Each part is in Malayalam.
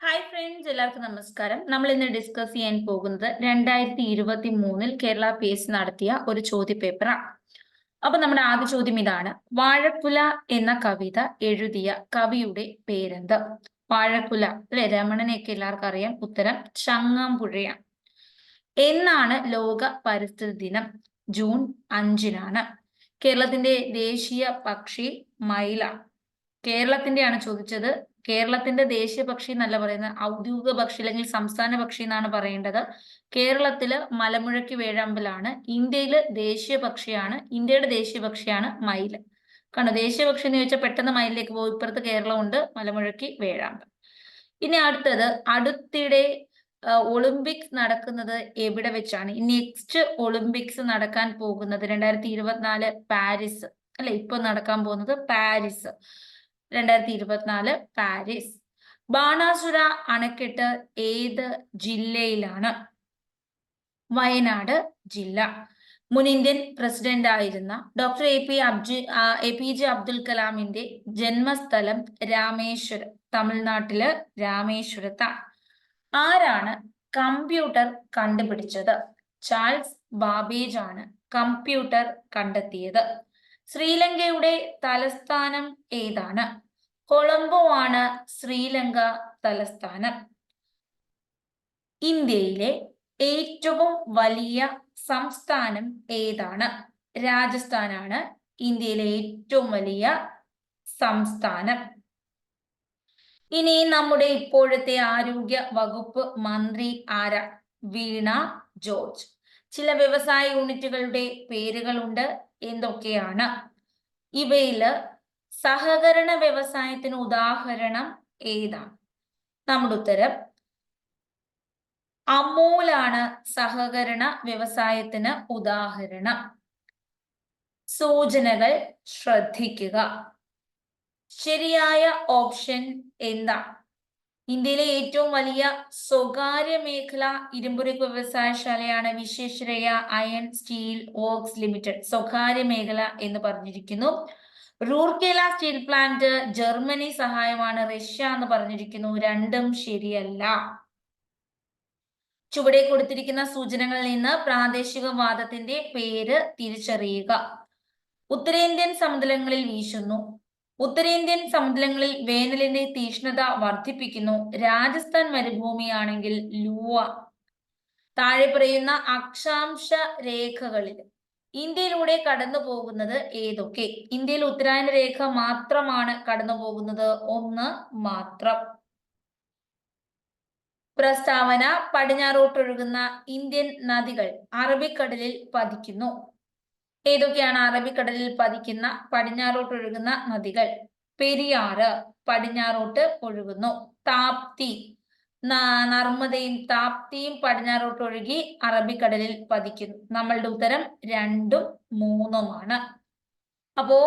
ഹായ് ഫ്രണ്ട്സ് എല്ലാവർക്കും നമസ്കാരം. നമ്മൾ ഇന്ന് ഡിസ്കസ് ചെയ്യാൻ പോകുന്നത് രണ്ടായിരത്തി ഇരുപത്തി മൂന്നിൽ കേരള പി എസ് നടത്തിയ ഒരു ചോദ്യ പേപ്പറാണ് അപ്പൊ നമ്മുടെ ആദ്യ ചോദ്യം ഇതാണ്. വാഴക്കുല എന്ന കവിത എഴുതിയ കവിയുടെ പേരെന്ത്? വാഴക്കുല അല്ലെ? രമണനെയൊക്കെ എല്ലാവർക്കും അറിയാം. ഉത്തരം ചങ്ങാമ്പുഴയാണ്. എന്നാണ് ലോക പരിസ്ഥിതി ദിനം? ജൂൺ അഞ്ചിനാണ്. കേരളത്തിന്റെ ദേശീയ പക്ഷി മയിലാണ്. കേരളത്തിന്റെയാണ് ചോദിച്ചത് കേരളത്തിന്റെ ദേശീയ പക്ഷി എന്നല്ല പറയുന്നത് ഔദ്യോഗിക പക്ഷി അല്ലെങ്കിൽ സംസ്ഥാന പക്ഷി എന്നാണ് പറയേണ്ടത്. കേരളത്തിൽ മലമുഴക്കി വേഴാമ്പലാണ് ഇന്ത്യയിൽ ദേശീയ പക്ഷിയാണ് ഇന്ത്യയുടെ ദേശീയ പക്ഷിയാണ് മയിൽ. കണ്ടോ? ദേശീയ പക്ഷി എന്ന് ചോദിച്ചാൽ പെട്ടെന്ന് മയിലിലേക്ക് പോകും. ഇപ്പുറത്ത് കേരളമുണ്ട് മലമുഴക്കി വേഴാമ്പൽ. ഇനി അടുത്തത് അടുത്തിടെ ഒളിമ്പിക്സ് നടക്കുന്നത് എവിടെ വെച്ചാണ്? നെക്സ്റ്റ് ഒളിമ്പിക്സ് നടക്കാൻ പോകുന്നത് രണ്ടായിരത്തി ഇരുപത്തിനാല് പാരീസ്. അല്ലെ? ഇപ്പൊ നടക്കാൻ പോകുന്നത് പാരീസ്. രണ്ടായിരത്തി ഇരുപത്തിനാല് പാരീസ്. ബാണാസുര അണക്കെട്ട് ഏത് ജില്ലയിലാണ്? വയനാട് ജില്ല. മുൻ ഇന്ത്യൻ പ്രസിഡന്റ് ആയിരുന്ന ഡോക്ടർ എ പി അബ്ജു എ പി ജെ അബ്ദുൽ കലാമിന്റെ ജന്മസ്ഥലം രാമേശ്വരം തമിഴ്നാട്ടിലെ രാമേശ്വരത്ത. ആരാണ് കമ്പ്യൂട്ടർ കണ്ടുപിടിച്ചത്? ചാൾസ് ബാബേജ് ആണ് കമ്പ്യൂട്ടർ കണ്ടെത്തിയത്. ശ്രീലങ്കയുടെ തലസ്ഥാനം ഏതാണ്? കൊളംബോ ആണ് ശ്രീലങ്ക തലസ്ഥാനം. ഇന്ത്യയിലെ ഏറ്റവും വലിയ സംസ്ഥാനം ഏതാണ്? രാജസ്ഥാനാണ് ഇന്ത്യയിലെ ഏറ്റവും വലിയ സംസ്ഥാനം. ഇനി നമ്മുടെ ഇപ്പോഴത്തെ ആരോഗ്യ വകുപ്പ് മന്ത്രി ആര? വീണ ജോർജ്. ചില വ്യവസായ യൂണിറ്റുകളുടെ പേരുകളുണ്ട്. എന്തൊക്കെയാണ്? ഇവയിൽ സഹകരണ വ്യവസായത്തിന് ഉദാഹരണം ഏതാണ്? നമ്മുടെ ഉത്തരം അമൂലാണ് സഹകരണ വ്യവസായത്തിന് ഉദാഹരണം. സൂചനകൾ ശ്രദ്ധിക്കുക. ശരിയായ ഓപ്ഷൻ എന്താ? ഇന്ത്യയിലെ ഏറ്റവും വലിയ സ്വകാര്യ മേഖല ഇരുമ്പുരുക്ക് വ്യവസായശാലയാണ് Visvesvaraya iron steel works limited സ്വകാര്യ മേഖല എന്ന് പറഞ്ഞിരിക്കുന്നു. റൂർക്കേല സ്റ്റീൽ പ്ലാന്റ് ജർമ്മനി സഹായമാണ് റഷ്യ എന്ന് പറഞ്ഞിരിക്കുന്നു. രണ്ടും ശരിയല്ല. ചുവടെ കൊടുത്തിരിക്കുന്ന സൂചനകളിൽ നിന്ന് പ്രാദേശിക വാദത്തിന്റെ പേര് തിരിച്ചറിയുക. ഉത്തരേന്ത്യൻ സമതലങ്ങളിൽ വീശുന്നു. ഉത്തരേന്ത്യൻ സമതലങ്ങളിൽ വേനലിന്റെ തീഷ്ണത വർദ്ധിപ്പിക്കുന്നു. രാജസ്ഥാൻ മരുഭൂമിയാണെങ്കിൽ ലൂവ. താഴെ പറയുന്ന അക്ഷാംശ രേഖകളിൽ. ഇന്ത്യയിലൂടെ കടന്നു പോകുന്നത് ഏതൊക്കെ? ഇന്ത്യയിൽ ഉത്തരായന രേഖ മാത്രമാണ് കടന്നു പോകുന്നത് ഒന്ന് മാത്രം. പ്രസ്താവന പടിഞ്ഞാറോട്ടൊഴുകുന്ന ഇന്ത്യൻ നദികൾ അറബിക്കടലിൽ പതിക്കുന്നു. ഏതൊക്കെയാണ് അറബിക്കടലിൽ പതിക്കുന്ന പടിഞ്ഞാറോട്ട് ഒഴുകുന്ന നദികൾ? പെരിയാറ് പടിഞ്ഞാറോട്ട് ഒഴുകുന്നു. താപ്തി. നർമ്മദയും താപ്തിയും പടിഞ്ഞാറോട്ട് ഒഴുകി അറബിക്കടലിൽ പതിക്കുന്നു. നമ്മളുടെ ഉത്തരം രണ്ടും മൂന്നുമാണ്. അപ്പോ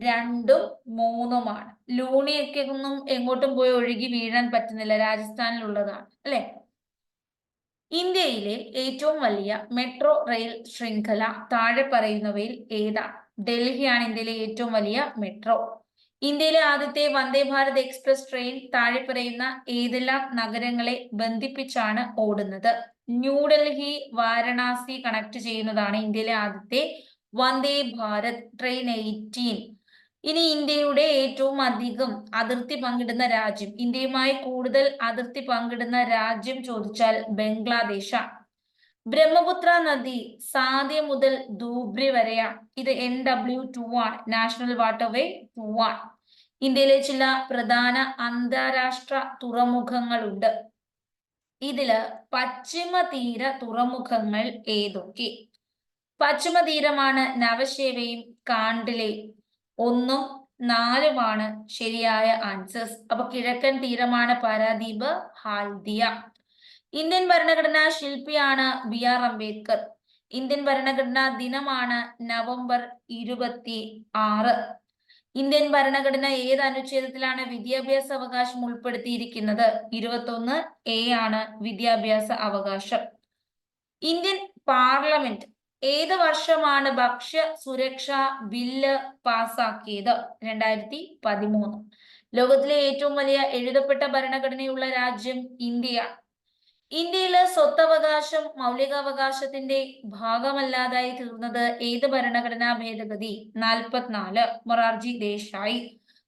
രണ്ടും മൂന്നുമാണ്. ലൂണിയൊക്കെ ഒന്നും എങ്ങോട്ടും പോയി ഒഴുകി വീഴാൻ പറ്റുന്നില്ല. രാജസ്ഥാനിലുള്ളതാണ്. അല്ലെ? ഇന്ത്യയിലെ ഏറ്റവും വലിയ മെട്രോ റെയിൽ ശൃംഖല താഴെ പറയുന്നവയിൽ ഏതാണ് ഡൽഹിയാണ് ഇന്ത്യയിലെ ഏറ്റവും വലിയ മെട്രോ ഇന്ത്യയിലെ ആദ്യത്തെ വന്ദേ ഭാരത് എക്സ്പ്രസ് ട്രെയിൻ താഴെ പറയുന്ന ഏതെല്ലാം നഗരങ്ങളെ ബന്ധിപ്പിച്ചാണ് ഓടുന്നത്? ന്യൂഡൽഹി വാരണാസി കണക്ട് ചെയ്യുന്നതാണ് ഇന്ത്യയിലെ ആദ്യത്തെ വന്ദേ ഭാരത് ട്രെയിൻ എയ്റ്റീൻ ഇനി ഇന്ത്യയുടെ ഏറ്റവും അധികം അതിർത്തി പങ്കിടുന്ന രാജ്യം ഇന്ത്യയുമായി കൂടുതൽ അതിർത്തി പങ്കിടുന്ന രാജ്യം ചോദിച്ചാൽ ബംഗ്ലാദേശാണ് ബ്രഹ്മപുത്ര നദി സാദ്യ മുതൽ ധൂബ്രി വരെയാണ് ഇത് എൻ ഡബ്ല്യു ടു ആണ് നാഷണൽ വാട്ടർവേ ടു ആണ് ഇന്ത്യയിലെ ചില പ്രധാന അന്താരാഷ്ട്ര തുറമുഖങ്ങളുണ്ട്. ഇതിൽ പശ്ചിമ തീര തുറമുഖങ്ങൾ ഏതൊക്കെ? പശ്ചിമ തീരമാണ് നവശേവയും കാണ്ടിലെയും ഒന്നും നാലുമാണ് ശരിയായ ആൻസേഴ്സ് അപ്പൊ കിഴക്കൻ തീരമാണ് പാരാദീപ് ഹാൽദിയ. ഇന്ത്യൻ ഭരണഘടനാ ശില്പിയാണ് ബി ആർ അംബേദ്കർ. ഇന്ത്യൻ ഭരണഘടനാ ദിനമാണ് നവംബർ ഇരുപത്തി ആറ് ഇന്ത്യൻ ഭരണഘടന ഏത് അനുച്ഛേദത്തിലാണ് വിദ്യാഭ്യാസ അവകാശം ഉൾപ്പെടുത്തിയിരിക്കുന്നത്? ഇരുപത്തൊന്ന് എ ആണ് വിദ്യാഭ്യാസ അവകാശം. ഇന്ത്യൻ പാർലമെന്റ് ഏത് വർഷമാണ് ഭക്ഷ്യ സുരക്ഷാ ബില്ല് പാസാക്കിയത്? രണ്ടായിരത്തി പതിമൂന്ന്. ലോകത്തിലെ ഏറ്റവും വലിയ എഴുതപ്പെട്ട ഭരണഘടനയുള്ള രാജ്യം ഇന്ത്യ. ഇന്ത്യയിലെ സ്വത്തവകാശം മൗലികാവകാശത്തിന്റെ ഭാഗമല്ലാതായി തീർന്നത് ഏത് ഭരണഘടനാ ഭേദഗതി? നാൽപ്പത്തിനാല്. മൊറാർജി ദേശായി.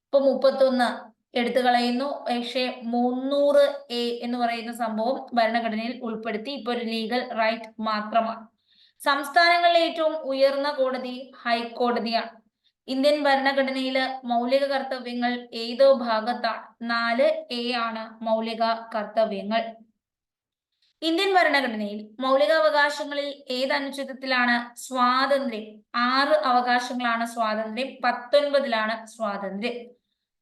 ഇപ്പൊ മുപ്പത്തൊന്ന് എടുത്തു കളയുന്നു. പക്ഷേ മുന്നൂറ് എ എന്ന് പറയുന്ന സംഭവം ഭരണഘടനയിൽ ഉൾപ്പെടുത്തി. ഇപ്പൊ ഒരു ലീഗൽ റൈറ്റ് മാത്രമാണ്. സംസ്ഥാനങ്ങളിലെ ഏറ്റവും ഉയർന്ന കോടതി ഹൈക്കോടതിയാണ് ഇന്ത്യൻ ഭരണഘടനയിൽ മൗലിക കർത്തവ്യങ്ങൾ ഏതോ ഭാഗത്താണ് നാല് എ ആണ് മൗലിക കർത്തവ്യങ്ങൾ. ഇന്ത്യൻ ഭരണഘടനയിൽ മൗലികാവകാശങ്ങളിൽ ഏത് അനുച്ഛേദത്തിലാണ് സ്വാതന്ത്ര്യം? ആറ് അവകാശങ്ങളാണ് സ്വാതന്ത്ര്യം പത്തൊൻപതിലാണ് സ്വാതന്ത്ര്യം.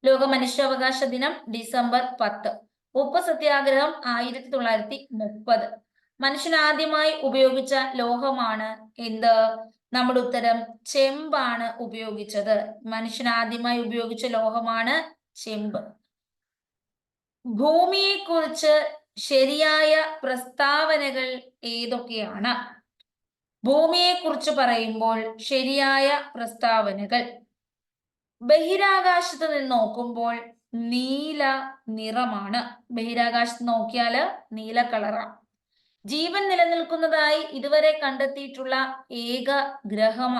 ലോക മനുഷ്യാവകാശ ദിനം ഡിസംബർ പത്ത്. ഉപ്പ് സത്യാഗ്രഹം ആയിരത്തി തൊള്ളായിരത്തി മുപ്പത്. മനുഷ്യൻ ആദ്യമായി ഉപയോഗിച്ച ലോഹമാണ് എന്ത്? നമ്മുടെ ഉത്തരം ചെമ്പാണ് ഉപയോഗിച്ചത്. മനുഷ്യൻ ആദ്യമായി ഉപയോഗിച്ച ലോഹമാണ് ചെമ്പ്. ഭൂമിയെ കുറിച്ച് ശരിയായ പ്രസ്താവനകൾ ഏതൊക്കെയാണ്? ഭൂമിയെ കുറിച്ച് പറയുമ്പോൾ ശരിയായ പ്രസ്താവനകൾ. ബഹിരാകാശത്ത് നിന്ന് നോക്കുമ്പോൾ നീല നിറമാണ്. ബഹിരാകാശത്ത് നോക്കിയാൽ നീല കളറാണ് ജീവൻ നിലനിൽക്കുന്നതായി ഇതുവരെ കണ്ടെത്തിയിട്ടുള്ള ഏക ഗ്രഹമ.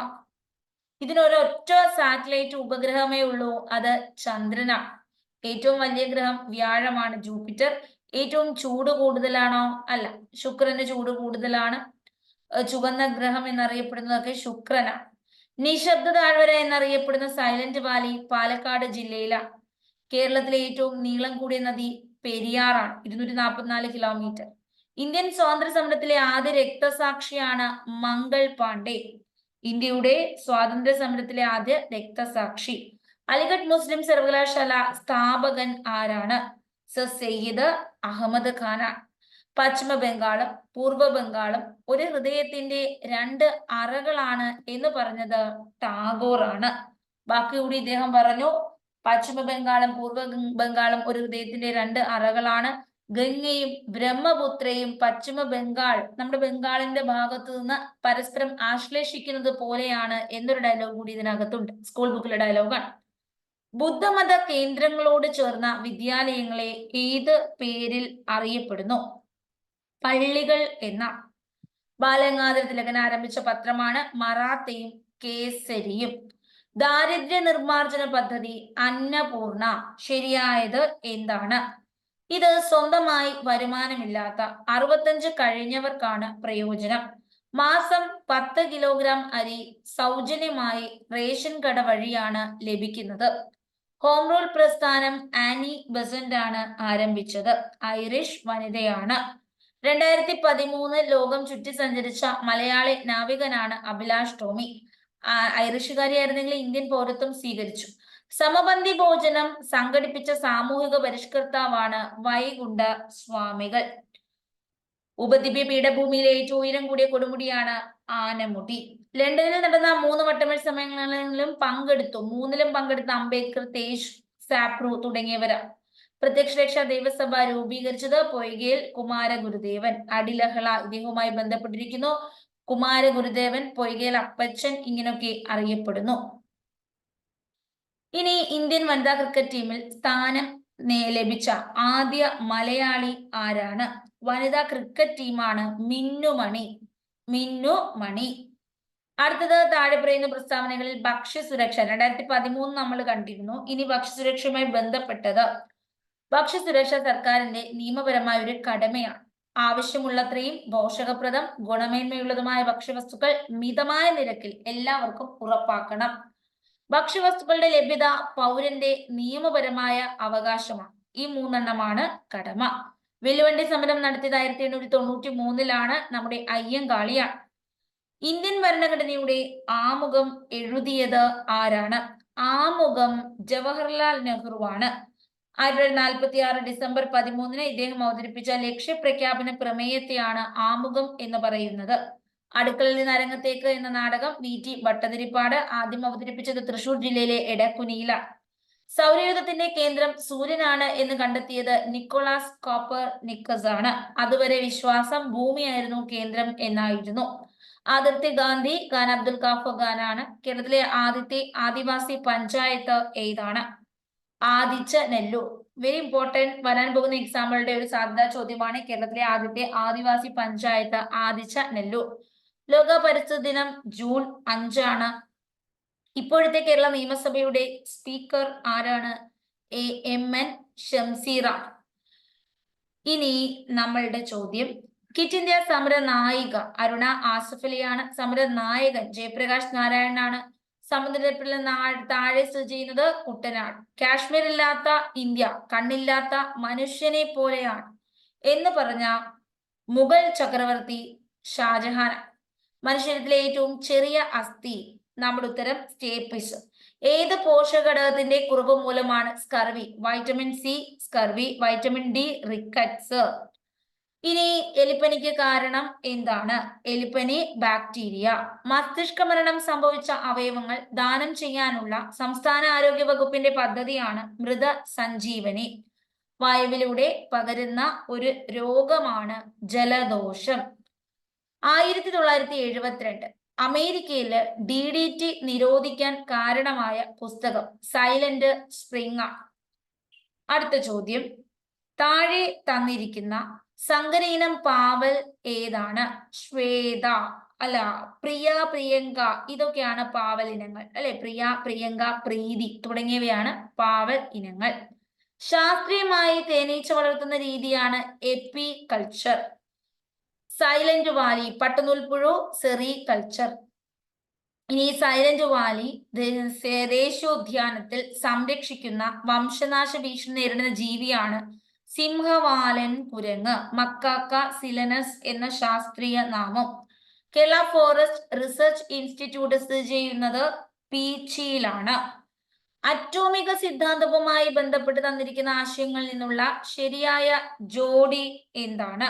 ഇതിനൊരൊറ്റ സാറ്റലൈറ്റ് ഉപഗ്രഹമേ ഉള്ളൂ അത് ചന്ദ്രനാണ് ഏറ്റവും വലിയ ഗ്രഹം വ്യാഴമാണ് ജൂപ്പിറ്റർ. ഏറ്റവും ചൂട് കൂടുതലാണോ? അല്ല ശുക്രന് ചൂട് കൂടുതലാണ്. ചുവന്ന ഗ്രഹം എന്നറിയപ്പെടുന്നതൊക്കെ ശുക്രനാണ് നിശബ്ദ താഴ്വര എന്നറിയപ്പെടുന്ന സൈലന്റ് വാലി പാലക്കാട് ജില്ലയിലാണ് കേരളത്തിലെ ഏറ്റവും നീളം കൂടിയ നദി പെരിയാറാണ് ഇരുന്നൂറ്റി നാൽപ്പത്തിനാല് കിലോമീറ്റർ. ഇന്ത്യൻ സ്വാതന്ത്ര്യ സമരത്തിലെ ആദ്യ രക്തസാക്ഷിയാണ് മംഗൾ പാണ്ഡെ. ഇന്ത്യയുടെ സ്വാതന്ത്ര്യ സമരത്തിലെ ആദ്യ രക്തസാക്ഷി. അലിഗഡ് മുസ്ലിം സർവകലാശാല സ്ഥാപകൻ ആരാണ്? സർ സയ്യിദ് അഹമ്മദ് ഖാനാണ് പശ്ചിമ ബംഗാളും പൂർവ ബംഗാളും ഒരു ഹൃദയത്തിന്റെ രണ്ട് അറകളാണ് എന്ന് പറഞ്ഞത് ടാഗോർ ആണ്. ബാക്കി കൂടി ഇദ്ദേഹം പറഞ്ഞു പശ്ചിമ ബംഗാളും പൂർവ ബംഗാളും ഒരു ഹൃദയത്തിന്റെ രണ്ട് അറകളാണ്. ഗംഗയും ബ്രഹ്മപുത്രയും പശ്ചിമ ബംഗാൾ നമ്മുടെ ബംഗാളിന്റെ ഭാഗത്തു നിന്ന് പരസ്പരം ആശ്ലേഷിക്കുന്നത് പോലെയാണ് എന്നൊരു ഡയലോഗ് കൂടി ഇതിനകത്തുണ്ട്. സ്കൂൾ ബുക്കിലെ ഡയലോഗാണ് ബുദ്ധമത കേന്ദ്രങ്ങളോട് ചേർന്ന വിദ്യാലയങ്ങളെ ഏത് പേരിൽ അറിയപ്പെടുന്നു? പള്ളികൾ എന്ന ബാലഗംഗാധര തിലകൻ ആരംഭിച്ച പത്രമാണ് മറാത്തയും കേസരിയും. ദാരിദ്ര്യ നിർമാർജന പദ്ധതി അന്നപൂർണ ശരിയായത് എന്താണ്? ഇത് സ്വന്തമായി വരുമാനമില്ലാത്ത അറുപത്തഞ്ച് കഴിഞ്ഞവർക്കാണ് പ്രയോജനം. മാസം പത്ത് കിലോഗ്രാം അരി സൗജന്യമായി റേഷൻ കട വഴിയാണ് ലഭിക്കുന്നത്. ഹോം റൂൾ പ്രസ്ഥാനം ആനി ബസന്റ് ആണ് ആരംഭിച്ചത്. ഐറിഷ് വനിതയാണ്. രണ്ടായിരത്തി പതിമൂന്ന് ലോകം ചുറ്റി സഞ്ചരിച്ച മലയാളി നാവികനാണ് അഭിലാഷ് ടോമി. ഐറിഷുകാരിയായിരുന്നെങ്കിൽ ഇന്ത്യൻ പൗരത്വം സ്വീകരിച്ചു. സമപന്തി ഭോജനം സംഘടിപ്പിച്ച സാമൂഹിക പരിഷ്കർത്താവാണ് വൈകുണ്ഠ സ്വാമികൾ. ഉപദ്വീപ് പീഠഭൂമിയിലെ ഏറ്റവും ഉയരം കൂടിയ കൊടുമുടിയാണ് ആനമുടി. ലണ്ടനിൽ നടന്ന മൂന്ന് വട്ടമേൽ സമയങ്ങളിലും പങ്കെടുത്തു. മൂന്നിലും പങ്കെടുത്ത അംബേദ്കർ തേജ് സാപ്രു തുടങ്ങിയവരാണ് പ്രത്യക്ഷ രക്ഷാ ദേവസഭ രൂപീകരിച്ചത് പൊയ്കയിൽ കുമാര ഗുരുദേവൻ അടിലഹള ഇദ്ദേഹവുമായി ബന്ധപ്പെട്ടിരിക്കുന്നു. കുമാര ഗുരുദേവൻ പൊയ്കയിൽ അപ്പച്ചൻ ഇങ്ങനെയൊക്കെ അറിയപ്പെടുന്നു. ഇനി ഇന്ത്യൻ വനിതാ ക്രിക്കറ്റ് ടീമിൽ സ്ഥാനം ലഭിച്ച ആദ്യ മലയാളി ആരാണ്? വനിതാ ക്രിക്കറ്റ് ടീമാണ് മിന്നുമണി മിന്നുമണി അടുത്തത് താഴെ പറയുന്ന പ്രസ്താവനകളിൽ ഭക്ഷ്യസുരക്ഷ രണ്ടായിരത്തി പതിമൂന്ന് നമ്മൾ കണ്ടിരുന്നു. ഇനി ഭക്ഷ്യസുരക്ഷയുമായി ബന്ധപ്പെട്ടത് ഭക്ഷ്യസുരക്ഷ സർക്കാരിന്റെ നിയമപരമായ ഒരു കടമയാണ്. ആവശ്യമുള്ളത്രയും പോഷകപ്രദം ഗുണമേന്മയുള്ളതുമായ ഭക്ഷ്യവസ്തുക്കൾ മിതമായ നിരക്കിൽ എല്ലാവർക്കും ഉറപ്പാക്കണം. ഭക്ഷ്യവസ്തുക്കളുടെ ലഭ്യത പൗരന്റെ നിയമപരമായ അവകാശമാണ്. ഈ മൂന്നെണ്ണമാണ് കടമ. വെല്ലുവണ്ടി സമരം നടത്തിയത് ആയിരത്തി എണ്ണൂറ്റി തൊണ്ണൂറ്റി മൂന്നിലാണ്. നമ്മുടെ അയ്യങ്കാളിയാണ് ഇന്ത്യൻ ഭരണഘടനയുടെ ആമുഖം എഴുതിയത് ആരാണ്? ആമുഖം ജവഹർലാൽ നെഹ്റുവാണ്. ആയിരത്തി തൊള്ളായിരത്തി നാൽപ്പത്തി ആറ് ഡിസംബർ പതിമൂന്നിന് ഇദ്ദേഹം അവതരിപ്പിച്ച ലക്ഷ്യപ്രഖ്യാപന പ്രമേയത്തെയാണ് ആമുഖം എന്ന് പറയുന്നത്. അടുക്കളയിൽ നിന്ന് അരങ്ങത്തേക്ക് എന്ന നാടകം വി. ടി. ഭട്ടതിരിപ്പാട് ആദ്യം അവതരിപ്പിച്ചത് തൃശൂർ ജില്ലയിലെ എടക്കുനിയില. സൗരയൂഥത്തിന്റെ കേന്ദ്രം സൂര്യനാണ് എന്ന് കണ്ടെത്തിയത് നിക്കോളാസ് കോപ്പർ നിക്കസ് ആണ് അതുവരെ വിശ്വാസം ഭൂമിയായിരുന്നു കേന്ദ്രം എന്നായിരുന്നു. ആദിത്യ ഗാന്ധി ഖാൻ അബ്ദുൽ കാഫർ ഖാനാണ് കേരളത്തിലെ ആദ്യത്തെ ആദിവാസി പഞ്ചായത്ത് ഏതാണ്? ആദിച്ച നെല്ലൂർ വെരി ഇമ്പോർട്ടന്റ് വരാൻ പോകുന്ന എക്സാമ്പിളുടെ ഒരു സാധ്യതാ ചോദ്യമാണ് കേരളത്തിലെ ആദ്യത്തെ ആദിവാസി പഞ്ചായത്ത് ആദിച്ച നെല്ലൂർ ലോക പരിസ്ഥിതി ദിനം ജൂൺ അഞ്ചാണ്. ഇപ്പോഴത്തെ കേരള നിയമസഭയുടെ സ്പീക്കർ ആരാണ്? എ. എം. എൻ. ഷംസീറ ഇനി നമ്മളുടെ ചോദ്യം. കിറ്റ് ഇന്ത്യ സമര നായിക അരുണ ആസഫലിയാണ് സമര നായകൻ. ജയപ്രകാശ് നാരായണനാണ് സമുദ്രത്തിൽ താഴെ സ്ഥിതി ചെയ്യുന്നത് കുട്ടനാട്. കാശ്മീർ ഇല്ലാത്ത ഇന്ത്യ കണ്ണില്ലാത്ത മനുഷ്യനെ പോലെയാണ് എന്ന് പറഞ്ഞ മുഗൾ ചക്രവർത്തി ഷാജഹാൻ. മനുഷ്യരിലെ ഏറ്റവും ചെറിയ അസ്ഥി നമ്മുടെ ഉത്തരം സ്റ്റേപ്പിസ്. ഏത് പോഷകഘടകത്തിന്റെ കുറവ് മൂലമാണ് scurvy? Vitamin C scurvy vitamin D rickets ഇനി എലിപ്പനിക്ക് കാരണം എന്താണ്? എലിപ്പനി ബാക്ടീരിയ മസ്തിഷ്ക മരണം സംഭവിച്ച അവയവങ്ങൾ ദാനം ചെയ്യാനുള്ള സംസ്ഥാന ആരോഗ്യ വകുപ്പിന്റെ പദ്ധതിയാണ് മൃത സഞ്ജീവനി വായുവിലൂടെ പകരുന്ന ഒരു രോഗമാണ് ജലദോഷം. ആയിരത്തി തൊള്ളായിരത്തി എഴുപത്തിരണ്ട് അമേരിക്കയിൽ ഡി ഡി ടി നിരോധിക്കാൻ കാരണമായ പുസ്തകം സൈലന്റ് സ്പ്രിങ് അടുത്ത ചോദ്യം. താഴെ തന്നിരിക്കുന്ന സങ്കരയിനം പാവൽ ഏതാണ്? ശ്വേത അല്ല പ്രിയ പ്രിയങ്ക ഇതൊക്കെയാണ് പാവൽ ഇനങ്ങൾ. അല്ലെ? പ്രിയ പ്രിയങ്ക പ്രീതി തുടങ്ങിയവയാണ് പാവൽ ഇനങ്ങൾ. ശാസ്ത്രീയമായി തേനീച്ച വളർത്തുന്ന രീതിയാണ് എപ്പി കൾച്ചർ സൈലന്റ് വാലി പട്ടുനൂൽപ്പുഴു സെറി കൾച്ചർ ഇനി സൈലന്റ് വാലി ദേശീയോദ്യാനത്തിൽ സംരക്ഷിക്കുന്ന വംശനാശ ഭീഷണി നേരിടുന്ന ജീവിയാണ് സിംഹവാലൻ കുരങ്ങ് മക്കാക്ക സിലനസ് എന്ന ശാസ്ത്രീയ നാമം. കേരള ഫോറസ്റ്റ് റിസർച്ച് ഇൻസ്റ്റിറ്റ്യൂട്ട് സ്ഥിതി ചെയ്യുന്നത് പീച്ചിയിലാണ്. അറ്റോമിക സിദ്ധാന്തവുമായി ബന്ധപ്പെട്ട് തന്നിരിക്കുന്ന ആശയങ്ങളിൽ നിന്നുള്ള ശരിയായ ജോഡി എന്താണ്?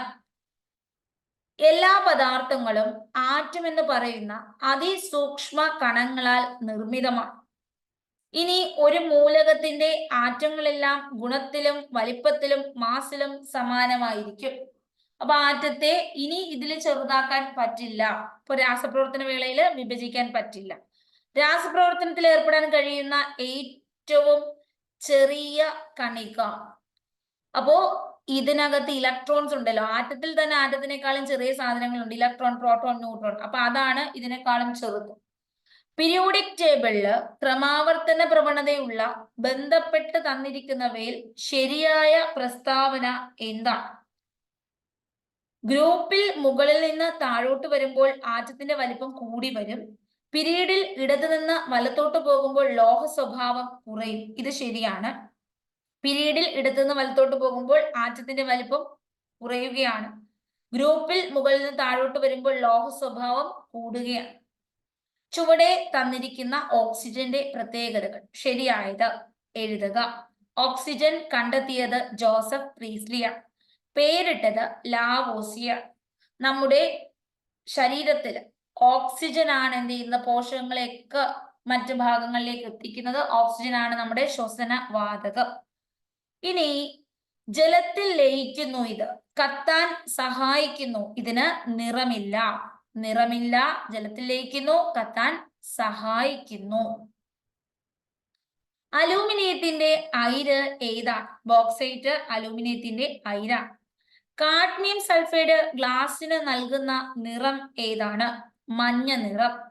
എല്ലാ പദാർത്ഥങ്ങളും ആറ്റം എന്ന് പറയുന്ന അതിസൂക്ഷ്മ കണങ്ങളാൽ നിർമ്മിതമാണ്. ഇനി ഒരു മൂലകത്തിന്റെ ആറ്റങ്ങളെല്ലാം ഗുണത്തിലും വലിപ്പത്തിലും മാസിലും സമാനമായിരിക്കും. അപ്പൊ ആറ്റത്തെ ഇനി ഇതിൽ ചെറുതാക്കാൻ പറ്റില്ല. ഇപ്പൊ രാസപ്രവർത്തന വേളയിൽ വിഭജിക്കാൻ പറ്റില്ല. രാസപ്രവർത്തനത്തിൽ ഏർപ്പെടാൻ കഴിയുന്ന ഏറ്റവും ചെറിയ കണിക. അപ്പോ ഇതിനകത്ത് ഇലക്ട്രോൺസ് ഉണ്ടല്ലോ. ആറ്റത്തിൽ തന്നെ ആറ്റത്തിനേക്കാളും ചെറിയ സാധനങ്ങളുണ്ട്. ഇലക്ട്രോൺ പ്രോട്ടോൺ ന്യൂട്രോൺ അപ്പൊ അതാണ് ഇതിനേക്കാളും ചെറുത്. പിരിയോഡിക് ടേബിളിൽ ക്രമാവർത്തന പ്രവണതയുള്ള ബന്ധപ്പെട്ട് തന്നിരിക്കുന്നവയിൽ ശരിയായ പ്രസ്താവന എന്താണ്? ഗ്രൂപ്പിൽ മുകളിൽ നിന്ന് താഴോട്ട് വരുമ്പോൾ ആറ്റത്തിന്റെ വലിപ്പം കൂടി വരും. പിരീഡിൽ ഇടതു നിന്ന് വലത്തോട്ട് പോകുമ്പോൾ ലോഹ സ്വഭാവം കുറയും. ഇത് ശരിയാണ്. പിരീഡിൽ ഇടത്തുനിന്ന് വലത്തോട്ട് പോകുമ്പോൾ ആറ്റത്തിന്റെ വലിപ്പം കുറയുകയാണ്. ഗ്രൂപ്പിൽ മുകളിൽ നിന്ന് താഴോട്ട് വരുമ്പോൾ ലോഹ സ്വഭാവം കൂടുകയാണ്. ചുവടെ തന്നിരിക്കുന്ന ഓക്സിജന്റെ പ്രത്യേകതകൾ. ശരിയായത് എഴുതുക. ഓക്സിജൻ കണ്ടെത്തിയത് ജോസഫ് പ്രീസ്ലിയ പേരിട്ടത് ലാവോസിയ നമ്മുടെ ശരീരത്തിൽ ഓക്സിജൻ ആണ് എന്ത് ചെയ്യുന്ന പോഷകങ്ങളെയൊക്കെ മറ്റു ഭാഗങ്ങളിലേക്ക് എത്തിക്കുന്നത്. ഓക്സിജൻ ആണ് നമ്മുടെ ശ്വസന വാതകം ഇനി ജലത്തിൽ ലയിക്കുന്നു ഇത്. കത്താൻ സഹായിക്കുന്നു. ഇതിന് നിറമില്ല. നിറമില്ല ജലത്തിൽ ലയിക്കുന്നു കത്താൻ സഹായിക്കുന്നു. അലൂമിനിയത്തിന്റെ അയിര് ഏതാ? ബോക്സൈറ്റ് അലൂമിനിയത്തിന്റെ അയിര. കാഡ്മിയം സൾഫൈഡ് ഗ്ലാസിന് നൽകുന്ന നിറം ഏതാണ്? മഞ്ഞ നിറം.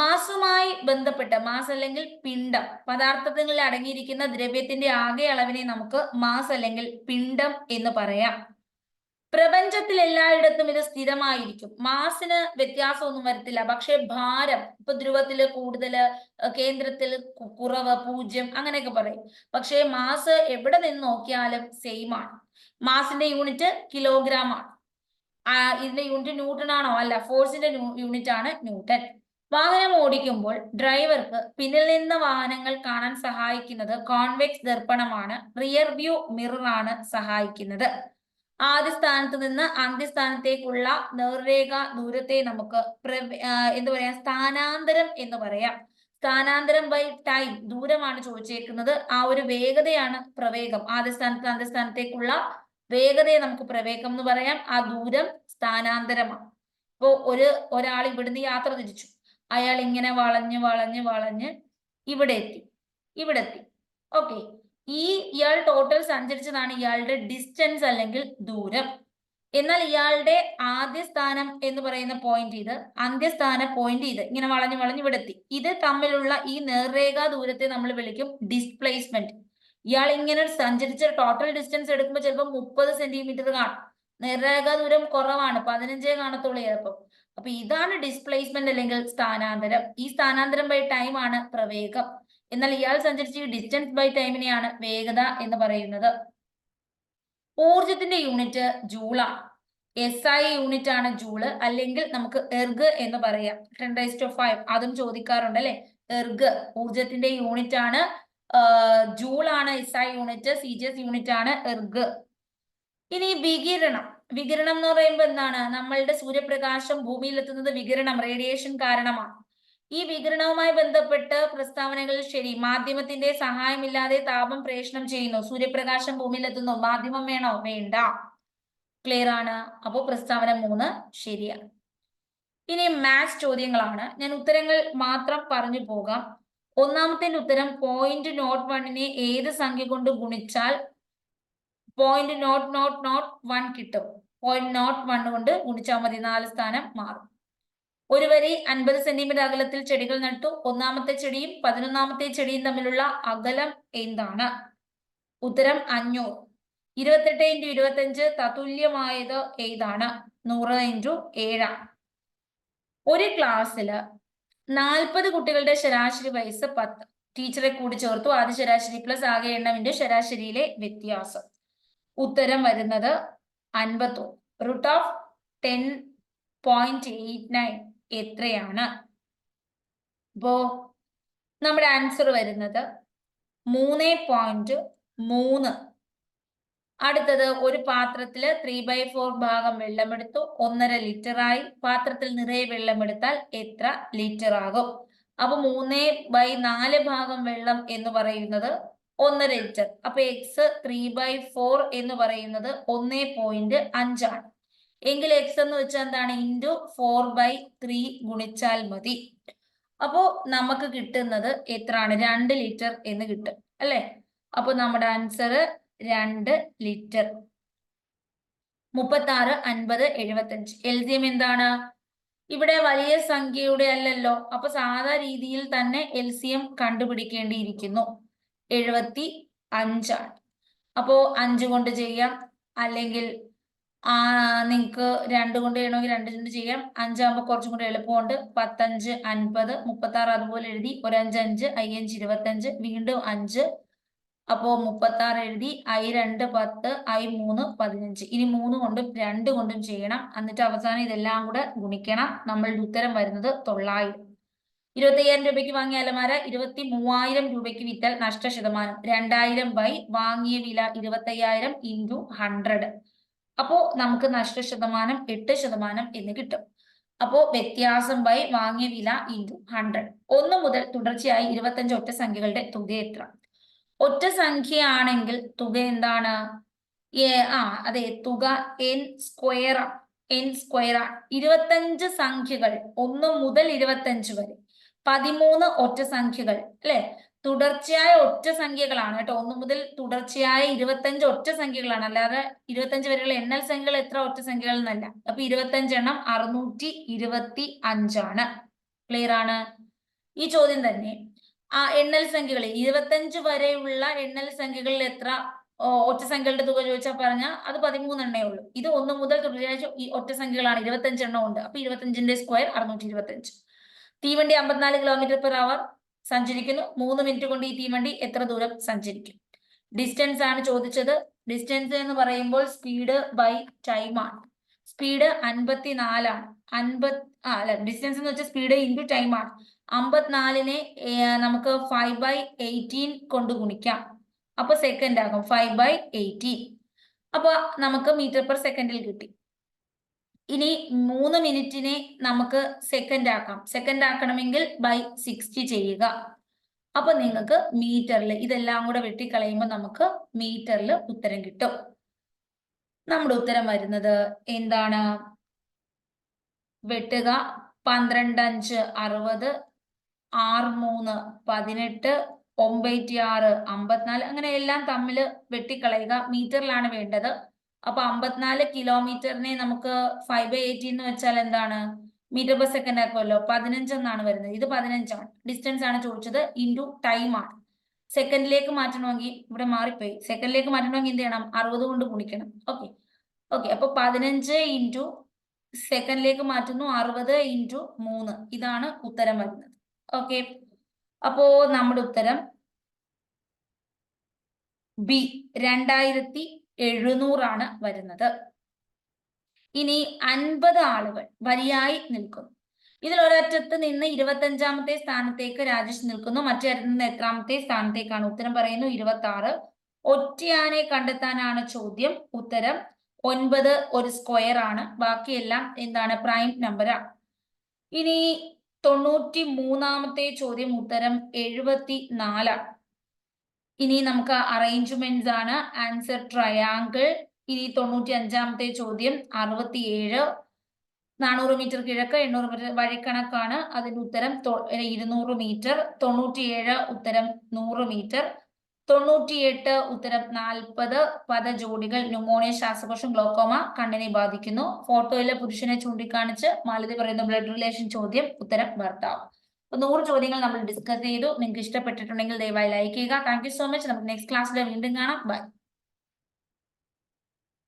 മാസുമായി ബന്ധപ്പെട്ട മാസ് അല്ലെങ്കിൽ പിണ്ഡം പദാർത്ഥങ്ങളിൽ അടങ്ങിയിരിക്കുന്ന ദ്രവ്യത്തിന്റെ ആകെ അളവിനെ നമുക്ക് മാസ് അല്ലെങ്കിൽ പിണ്ഡം എന്ന് പറയാം. പ്രപഞ്ചത്തിൽ എല്ലായിടത്തും ഇത് സ്ഥിരമായിരിക്കും. മാസിന് വ്യത്യാസമൊന്നും വരത്തില്ല. പക്ഷെ ഭാരം ഇപ്പൊ ധ്രുവത്തിൽ കൂടുതൽ കേന്ദ്രത്തിൽ കുറവ് പൂജ്യം അങ്ങനെയൊക്കെ പറയും. പക്ഷേ മാസ് എവിടെ നിന്ന് നോക്കിയാലും സെയിം ആണ്. മാസിന്റെ യൂണിറ്റ് കിലോഗ്രാം ആണ്. ഇതിന്റെ യൂണിറ്റ് ന്യൂട്ടൺ ആണോ? അല്ല ഫോഴ്സിന്റെ യൂണിറ്റ് ആണ് ന്യൂട്ടൺ. വാഹനം ഓടിക്കുമ്പോൾ ഡ്രൈവർക്ക് പിന്നിൽ നിന്ന് വാഹനങ്ങൾ കാണാൻ സഹായിക്കുന്നത് കോൺവെക്സ് ദർപ്പണമാണ്. റിയർ വ്യൂ മിററാണ് സഹായിക്കുന്നത്. ആദ്യ സ്ഥാനത്ത് നിന്ന് അന്ത്യസ്ഥാനത്തേക്കുള്ള നേർരേഖ ദൂരത്തെ നമുക്ക് എന്താ പറയാ? സ്ഥാനാന്തരം എന്ന് പറയാം. സ്ഥാനാന്തരം ബൈ ടൈം ദൂരമാണ് ചോദിച്ചേക്കുന്നത്. ആ ഒരു വേഗതയാണ് പ്രവേഗം. ആദ്യ സ്ഥാനത്ത് അന്ത്യസ്ഥാനത്തേക്കുള്ള വേഗതയെ നമുക്ക് പ്രവേഗം എന്ന് പറയാം. ആ ദൂരം സ്ഥാനാന്തരമാണ്. ഇപ്പോ ഒരു ഒരാൾ ഇവിടുന്ന് യാത്ര തിരിച്ചു. അയാൾ ഇങ്ങനെ വളഞ്ഞ് വളഞ്ഞ് വളഞ്ഞ് ഇവിടെ എത്തി. ഇവിടെ എത്തി. ഓക്കെ ഈ ഇയാൾ ടോട്ടൽ സഞ്ചരിച്ചതാണ് ഇയാളുടെ ഡിസ്റ്റൻസ് അല്ലെങ്കിൽ ദൂരം. എന്നാൽ ഇയാളുടെ ആദ്യ സ്ഥാനം എന്ന് പറയുന്ന പോയിന്റ് ഇത് അന്ത്യസ്ഥാന പോയിന്റ് ഇത്. ഇങ്ങനെ വളഞ്ഞു വളഞ്ഞു ഇവിടെ എത്തി. ഇത് തമ്മിലുള്ള ഈ നേർരേഖാ ദൂരത്തെ നമ്മൾ വിളിക്കും ഡിസ്പ്ലേസ്മെന്റ് ഇയാൾ ഇങ്ങനെ സഞ്ചരിച്ച ടോട്ടൽ ഡിസ്റ്റൻസ് എടുക്കുമ്പോൾ ചിലപ്പോൾ മുപ്പത് സെന്റിമീറ്റർ കാണും. നേർരേഖാ ദൂരം കുറവാണ്. പതിനഞ്ചേ കാണത്തുള്ളൂ ചിലപ്പോൾ അപ്പൊ ഇതാണ് ഡിസ്പ്ലേസ്മെന്റ് അല്ലെങ്കിൽ സ്ഥാനാന്തരം. ഈ സ്ഥാനാന്തരം ബൈ ടൈം ആണ് പ്രവേഗം. എന്നാൽ ഇയാൾ സഞ്ചരിച്ച ഡിസ്റ്റൻസ് ബൈ ടൈമിനെയാണ് വേഗത എന്ന് പറയുന്നത്. ഊർജത്തിന്റെ യൂണിറ്റ് ജൂളാണ് എസ് ഐ യൂണിറ്റ് ആണ് ജൂൾ. അല്ലെങ്കിൽ നമുക്ക് എർഗ് എന്ന് പറയാം. ടെൻ റൈസ് ടു ഫൈവ് അതും ചോദിക്കാറുണ്ട് അല്ലെ? എർഗ്. ഊർജത്തിന്റെ യൂണിറ്റ് ആണ് ജൂൾ ആണ് S I unit C G S unit ആണ് എർഗ്. ഇനി വികിരണം. വികിരണം എന്ന് പറയുമ്പോൾ എന്താണ്? നമ്മളുടെ സൂര്യപ്രകാശം ഭൂമിയിൽ എത്തുന്നത് വികിരണം റേഡിയേഷൻ കാരണമാണ്. ഈ വികിരണവുമായി ബന്ധപ്പെട്ട് പ്രസ്താവനകൾ ശരി മാധ്യമത്തിന്റെ സഹായമില്ലാതെ താപം പ്രേഷണം ചെയ്യുന്നു സൂര്യപ്രകാശം ഭൂമിയിൽ എത്തുന്നു മാധ്യമം വേണോ? വേണ്ട. ക്ലിയർ ആണ്. അപ്പോൾ പ്രസ്താവന മൂന്ന് ശരിയാണ് ഇനി മാത്സ് ചോദ്യങ്ങളാണ്. ഞാൻ ഉത്തരങ്ങൾ മാത്രം പറഞ്ഞു പോകാം. ഒന്നാമത്തെ ഉത്തരം പോയിന്റ് നോട്ട് വണ്ണിനെ ഏത് സംഖ്യ കൊണ്ട് ഗുണിച്ചാൽ point nought nought nought one കിട്ടും. പോയിന്റ് നോട്ട് വൺ കൊണ്ട് ഗുണിച്ചാൽ മതി. നാല് സ്ഥാനം മാറും. ഒരു വരി അൻപത് സെന്റിമീറ്റർ അകലത്തിൽ ചെടികൾ നട്ടു. ഒന്നാമത്തെ ചെടിയും പതിനൊന്നാമത്തെ ചെടിയും തമ്മിലുള്ള അകലം എന്താണ്? ഉത്തരം അഞ്ഞൂറ്. ഇരുപത്തെട്ട് ഇന്റു ഇരുപത്തഞ്ച് തതുല്യമായത് ഏതാണ്? നൂറ് ഇന്റു ഏഴാണ്. ഒരു ക്ലാസ്സിൽ നാൽപ്പത് കുട്ടികളുടെ ശരാശരി വയസ്സ് പത്ത്. ടീച്ചറെ കൂടി ചേർത്തു. ആദ്യ ശരാശരി പ്ലസ് ആകെ എണ്ണമിന്റെ ശരാശരിയിലെ വ്യത്യാസം. ഉത്തരം വരുന്നത് അൻപത്തൊന്ന് root of ten point eight nine എത്രയാണ്? ഇപ്പോ നമ്മുടെ ആൻസർ വരുന്നത് മൂന്ന് പോയിന്റ് മൂന്ന്. അടുത്തത് ഒരു പാത്രത്തിൽ ത്രീ ബൈ ഫോർ ഭാഗം വെള്ളമെടുത്തു. ഒന്നര ലിറ്റർ ആയി. പാത്രത്തിൽ നിറയെ വെള്ളമെടുത്താൽ എത്ര ലിറ്റർ ആകും? അപ്പൊ മൂന്ന് ബൈ നാല് ഭാഗം വെള്ളം എന്ന് പറയുന്നത് ഒന്നര ലിറ്റർ. അപ്പൊ എക്സ് ത്രീ ബൈ ഫോർ എന്ന് പറയുന്നത് ഒന്നേ പോയിന്റ് അഞ്ചാണ് എങ്കിൽ എക്സ് എന്ന് വെച്ചാൽ എന്താണ്? ഇന്റു ഫോർ ബൈ ത്രീ ഗുണിച്ചാൽ മതി. അപ്പോ നമുക്ക് കിട്ടുന്നത് എത്രയാണ്? രണ്ട് ലിറ്റർ എന്ന് കിട്ടും. അല്ലെ? അപ്പൊ നമ്മുടെ ആൻസർ രണ്ട് ലിറ്റർ. മുപ്പത്തി ആറ് അൻപത് എഴുപത്തഞ്ച്. എൽ എം എന്താണ്? ഇവിടെ വലിയ സംഖ്യയുടെ അല്ലല്ലോ. അപ്പൊ സാധാ രീതിയിൽ തന്നെ എൽ സി എം കണ്ടുപിടിക്കേണ്ടിയിരിക്കുന്നു. എഴുപത്തി അഞ്ചാണ്. അപ്പോ അഞ്ച് കൊണ്ട് ചെയ്യാം. അല്ലെങ്കിൽ ആ നിങ്ങൾക്ക് രണ്ട് കൊണ്ട് ചെയ്യണമെങ്കിൽ രണ്ട് കൊണ്ട് ചെയ്യാം. അഞ്ചാകുമ്പോൾ കുറച്ചും കൂടി എളുപ്പമുണ്ട്. പത്തഞ്ച് അൻപത് മുപ്പത്തി ആറ് അതുപോലെ എഴുതി ഒരു അഞ്ച് അഞ്ച് അയ്യഞ്ച് ഇരുപത്തഞ്ച് വീണ്ടും അഞ്ച്. അപ്പോ മുപ്പത്തി ആറ് എഴുതി ഐ രണ്ട് പത്ത് ഐ മൂന്ന് പതിനഞ്ച്. ഇനി മൂന്ന് കൊണ്ടും രണ്ട് കൊണ്ടും ചെയ്യണം. എന്നിട്ട് അവസാനം ഇതെല്ലാം കൂടെ ഗുണിക്കണം. നമ്മളുടെ ഉത്തരം വരുന്നത് തൊള്ളായിരം. ഇരുപത്തി അയ്യായിരം രൂപയ്ക്ക് വാങ്ങിയ അലമാര ഇരുപത്തി മൂവായിരം രൂപയ്ക്ക് വിറ്റാൽ നഷ്ട ശതമാനം രണ്ടായിരം ബൈ വാങ്ങിയ വില ഇരുപത്തി അയ്യായിരം ഇന്റു ഹൺഡ്രഡ് അപ്പോ നമുക്ക് നഷ്ട ശതമാനം എട്ട് ശതമാനം എന്ന് കിട്ടും. അപ്പോ വ്യത്യാസം ബൈ വാങ്ങിയ വില ഇന്റു ഹൺഡ്രഡ് ഒന്ന് മുതൽ തുടർച്ചയായി ഇരുപത്തഞ്ച് ഒറ്റ സംഖ്യകളുടെ തുക എത്ര? ഒറ്റ സംഖ്യയാണെങ്കിൽ തുക എന്താണ്? ഏ ആ അതെ തുക എൻ സ്ക്വയർ എൻ സ്ക്വയർ ഇരുപത്തഞ്ച് സംഖ്യകൾ ഒന്ന് മുതൽ ഇരുപത്തഞ്ച് വരെ. പതിമൂന്ന് ഒറ്റ സംഖ്യകൾ അല്ലെ? തുടർച്ചയായ ഒറ്റ സംഖ്യകളാണ് കേട്ടോ. ഒന്ന് മുതൽ തുടർച്ചയായ ഇരുപത്തഞ്ച് ഒറ്റ സംഖ്യകളാണ് അല്ലാതെ ഇരുപത്തഞ്ച് വരെയുള്ള എണ്ണൽ സംഖ്യകൾ എത്ര ഒറ്റ സംഖ്യകൾ എന്നല്ല. അപ്പൊ ഇരുപത്തഞ്ച് എണ്ണം അറുന്നൂറ്റി ഇരുപത്തി അഞ്ചാണ് ക്ലിയർ ആണ്? ഈ ചോദ്യം തന്നെ ആ എണ്ണൽ സംഖ്യകളിൽ ഇരുപത്തഞ്ച് വരെയുള്ള എണ്ണൽ സംഖ്യകളിൽ എത്ര ഒറ്റ സംഖ്യകളുടെ തുക ചോദിച്ചാൽ പറഞ്ഞാൽ അത് പതിമൂന്നെണ്ണേ ഉള്ളൂ. ഇത് ഒന്ന് മുതൽ തുടർച്ചയായ ഈ ഒറ്റ സംഖ്യകളാണ് ഇരുപത്തഞ്ച് എണ്ണം ഉണ്ട്. അപ്പൊ ഇരുപത്തഞ്ചിന്റെ സ്ക്വയർ അറുന്നൂറ്റി ഇരുപത്തഞ്ച് തീവണ്ടി അമ്പത്തിനാല് കിലോമീറ്റർ പെർ അവർ സഞ്ചരിക്കുന്നു. മൂന്ന് മിനിറ്റ് കൊണ്ട് ഈ തീവണ്ടി എത്ര ദൂരം സഞ്ചരിക്കും? ഡിസ്റ്റൻസ് ആണ് ചോദിച്ചത്. ഡിസ്റ്റൻസ് എന്ന് പറയുമ്പോൾ സ്പീഡ് ബൈ ടൈം ആണ്. സ്പീഡ് അൻപത്തിനാലാണ് അൻപത് ആ അല്ല ഡിസ്റ്റൻസ് എന്ന് വെച്ചാൽ സ്പീഡ് ഇന്റു ടൈം ആണ്. അമ്പത്തിനാലിനെ നമുക്ക് ഫൈവ് ബൈ എയ്റ്റീൻ കൊണ്ട് ഗുണിക്കാം. അപ്പൊ സെക്കൻഡ് ആകും. ഫൈവ് ബൈ എയ്റ്റീൻ അപ്പൊ നമുക്ക് മീറ്റർ പെർ സെക്കൻഡിൽ കിട്ടി. ഇനി മൂന്ന് മിനിറ്റിനെ നമുക്ക് സെക്കൻഡ് ആക്കാം. സെക്കൻഡ് ആക്കണമെങ്കിൽ ബൈ സിക്സ്റ്റി ചെയ്യുക. അപ്പൊ നിങ്ങൾക്ക് മീറ്ററിൽ ഇതെല്ലാം കൂടെ വെട്ടിക്കളയുമ്പോൾ നമുക്ക് മീറ്ററിൽ ഉത്തരം കിട്ടും. നമ്മുടെ ഉത്തരം വരുന്നത് എന്താണ്? വെട്ടുക പന്ത്രണ്ട് അഞ്ച് അറുപത് ആറ് മൂന്ന് പതിനെട്ട് ഒമ്പത്തി ആറ് അമ്പത്തിനാല്. അങ്ങനെ എല്ലാം തമ്മിൽ വെട്ടിക്കളയുക. മീറ്ററിലാണ് വേണ്ടത്. അപ്പൊ അമ്പത്തിനാല് കിലോമീറ്ററിനെ നമുക്ക് ഫൈവ് ബൈ എയ്റ്റി എന്ന് വെച്ചാൽ എന്താണ്? മീറ്റർ പെർ സെക്കൻഡ് ആക്കുമല്ലോ. പതിനഞ്ചെന്നാണ് വരുന്നത്. ഇത് പതിനഞ്ചാണ് ഡിസ്റ്റൻസ് ആണ് ചോദിച്ചത്. ഇന്റു ടൈം ആണ്. സെക്കൻഡിലേക്ക് മാറ്റണമെങ്കിൽ ഇവിടെ മാറിപ്പോയി. സെക്കൻഡിലേക്ക് മാറ്റണമെങ്കിൽ എന്ത് ചെയ്യണം? അറുപത് കൊണ്ട് ഗുണിക്കണം. ഓക്കെ ഓക്കെ അപ്പൊ പതിനഞ്ച് ഇന്റു സെക്കൻഡിലേക്ക് മാറ്റുന്നു. അറുപത് ഇന്റു മൂന്ന്. ഇതാണ് ഉത്തരം വരുന്നത്. ഓക്കെ അപ്പോ നമ്മുടെ ഉത്തരം ബി രണ്ടായിരത്തി എഴുന്നൂറാണ് വരുന്നത്. ഇനി അൻപത് ആളുകൾ വരിയായി നിൽക്കുന്നു. ഇതിൽ ഒരറ്റത്ത് നിന്ന് ഇരുപത്തഞ്ചാമത്തെ സ്ഥാനത്തേക്ക് രാജേഷ് നിൽക്കുന്നു. മറ്റേ അറ്റത്ത് നിന്ന് എത്രാമത്തെ സ്ഥാനത്തേക്കാണ്? ഉത്തരം പറയുന്നു ഇരുപത്തി ആറ് ഒറ്റയാനെ കണ്ടെത്താനാണ് ചോദ്യം. ഉത്തരം ഒൻപത് ഒരു സ്ക്വയർ ആണ്. ബാക്കിയെല്ലാം എന്താണ്? പ്രൈം നമ്പരാ ഇനി തൊണ്ണൂറ്റി മൂന്നാമത്തെ ചോദ്യം. ഉത്തരം എഴുപത്തി നാലാണ് ഇനി നമുക്ക് അറേഞ്ച്മെന്റ്സ് ആണ്. ആൻസർ ട്രയാങ്കിൾ ഇനി തൊണ്ണൂറ്റി അഞ്ചാമത്തെ ചോദ്യം അറുപത്തിയേഴ്. നാനൂറ് മീറ്റർ കിഴക്ക് എണ്ണൂറ് മീറ്റർ വഴിക്കണക്കാണ്. അതിന്റെ ഉത്തരം ഇരുന്നൂറ് മീറ്റർ തൊണ്ണൂറ്റിയേഴ് ഉത്തരം നൂറ് മീറ്റർ തൊണ്ണൂറ്റിയെട്ട് ഉത്തരം നാൽപ്പത്. പദജോഡികൾ ന്യൂമോണിയ ശ്വാസകോശം ഗ്ലോക്കോമ കണ്ണിനെ ബാധിക്കുന്നു. ഫോട്ടോയിലെ പുരുഷനെ ചൂണ്ടിക്കാണിച്ച് മാലതി പറയുന്ന ബ്ലഡ് റിലേഷൻ ചോദ്യം ഉത്തരം ഭർത്താവ്. അപ്പൊ നൂറ് ചോദ്യങ്ങൾ നമ്മൾ ഡിസ്കസ് ചെയ്തു. നിങ്ങൾക്ക് ഇഷ്ടപ്പെട്ടിട്ടുണ്ടെങ്കിൽ ദയവായി ലൈക്ക് ചെയ്യുക. താങ്ക് യു സോ മച്ച് നമുക്ക് നെക്സ്റ്റ് ക്ലാസ്സിൽ വീണ്ടും കാണാം. ബൈ